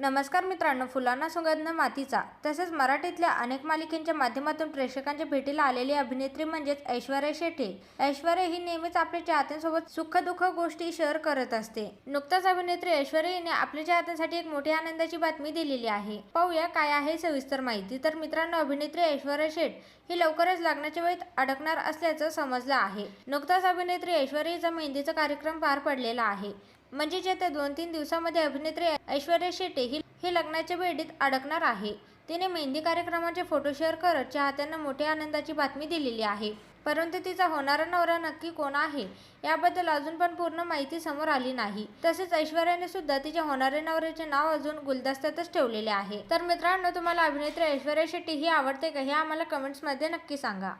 नमस्कार मित्रांनो फुलांना सुगंध मातीचा. तसेच मराठीतल्या अनेक मालिकेंच्या माध्यमातून प्रेक्षकांच्या भेटीला आलेली अभिनेत्री म्हणजेच ऐश्वर्या शेट्टी. ऐश्वर्या ही नेहमीच आपल्या चाहत्यांसोबत सुख दुःख गोष्टी शेअर करत असते. नुकताच अभिनेत्री ऐश्वर्या हिने आपल्या चाहत्यांसाठी एक मोठी आनंदाची बातमी दिलेली आहे. पाहूया काय आहे सविस्तर माहिती. तर मित्रांनो अभिनेत्री ऐश्वर्या शेठ ही लवकरच लग्नाच्या वेळेत अडकणार असल्याचं समजलं आहे. नुकताच अभिनेत्री ऐश्वर्याचा मेहंदीचा कार्यक्रम पार पडलेला आहे. म्हणजेच येत्या दोन तीन दिवसामध्ये अभिनेत्री ऐश्वर्या शेट्टी ही ही लग्नाच्या बेडीत अडकणार आहे. तिने मेहंदी कार्यक्रमाचे फोटो शेअर करत चाहत्यांना मोठ्या आनंदाची बातमी दिलेली आहे. परंतु तिचा होणारा नवरा नक्की कोण आहे याबद्दल अजून पण पूर्ण माहिती समोर आली नाही. तसेच ऐश्वर्याने सुद्धा तिच्या होणाऱ्या नवऱ्याचे नाव अजून गुलदस्त्यातच ठेवलेले आहे. तर मित्रांनो तुम्हाला अभिनेत्री ऐश्वर्या शेट्टी ही आवडते का हे आम्हाला कमेंट्समध्ये नक्की सांगा.